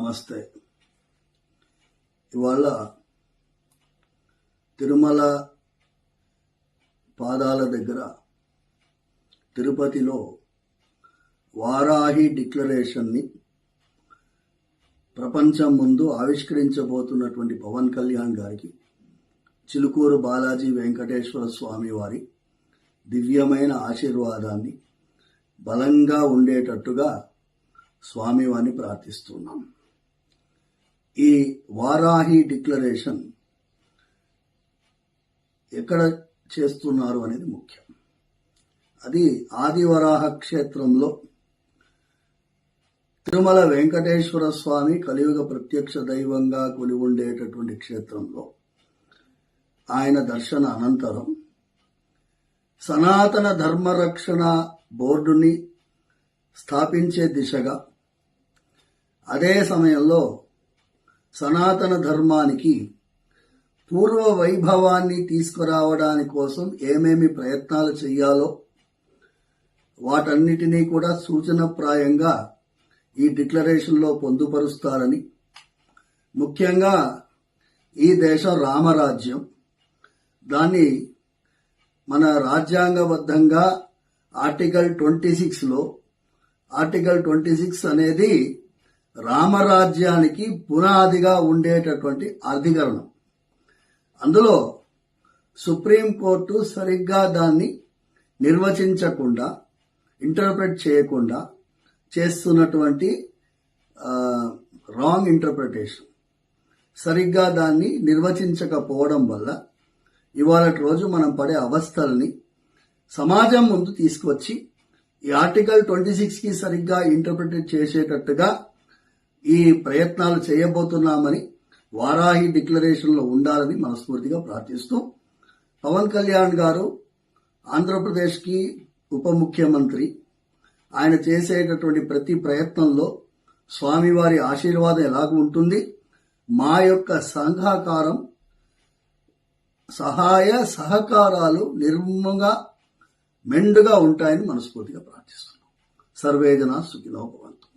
నమస్తే. ఇవాళ తిరుమల పాదాల దగ్గర తిరుపతిలో వారాహి డిక్లరేషన్ని ప్రపంచం ముందు ఆవిష్కరించబోతున్నటువంటి పవన్ కళ్యాణ్ గారికి చిలుకూరు బాలాజీ వెంకటేశ్వర స్వామి వారి దివ్యమైన ఆశీర్వాదాన్ని బలంగా ఉండేటట్టుగా స్వామివారిని ప్రార్థిస్తున్నాం. ఈ వారాహి డిక్లరేషన్ ఎక్కడ చేస్తున్నారు అనేది ముఖ్యం. అది ఆదివరాహ క్షేత్రంలో తిరుమల వెంకటేశ్వర స్వామి కలియుగ ప్రత్యక్ష దైవంగా కొలి ఉండేటటువంటి క్షేత్రంలో ఆయన దర్శన అనంతరం సనాతన ధర్మరక్షణ బోర్డుని స్థాపించే దిశగా అదే సమయంలో సనాతన ధర్మానికి పూర్వ వైభవాన్ని తీసుకురావడాని కోసం ఏమేమి ప్రయత్నాలు చేయాలో వాటన్నిటినీ కూడా సూచనప్రాయంగా ఈ డిక్లరేషన్లో పొందుపరుస్తారని. ముఖ్యంగా ఈ దేశం రామరాజ్యం. దాన్ని మన రాజ్యాంగబద్ధంగా ఆర్టికల్ ట్వంటీ సిక్స్లో ఆర్టికల్ ట్వంటీ సిక్స్ అనేది రామరాజ్యానికి పునాదిగా ఉండేటటువంటి అధికరణం. అందులో సుప్రీంకోర్టు సరిగ్గా దాన్ని నిర్వచించకుండా ఇంటర్ప్రెట్ చేయకుండా చేస్తున్నటువంటి రాంగ్ ఇంటర్ప్రిటేషన్ సరిగ్గా దాన్ని నిర్వచించకపోవడం వల్ల ఇవాళ రోజు మనం పడే అవస్థల్ని సమాజం ముందు తీసుకొచ్చి ఈ ఆర్టికల్ ట్వంటీ సిక్స్కి సరిగ్గా ఇంటర్ప్రిటేట్ చేసేటట్టుగా ఈ ప్రయత్నాలు చేయబోతున్నామని వారాహి డిక్లరేషన్లో ఉండాలని మనస్ఫూర్తిగా ప్రార్థిస్తూ పవన్ కళ్యాణ్ గారు ఆంధ్రప్రదేశ్కి ఉప ముఖ్యమంత్రి. ఆయన చేసేటటువంటి ప్రతి ప్రయత్నంలో స్వామివారి ఆశీర్వాదం ఎలాగ ఉంటుంది? మా యొక్క సంఘాకారం సహాయ సహకారాలు నిర్మంగా మెండుగా ఉంటాయని మనస్ఫూర్తిగా ప్రార్థిస్తున్నాం. సర్వేజన సుఖినోభవంతు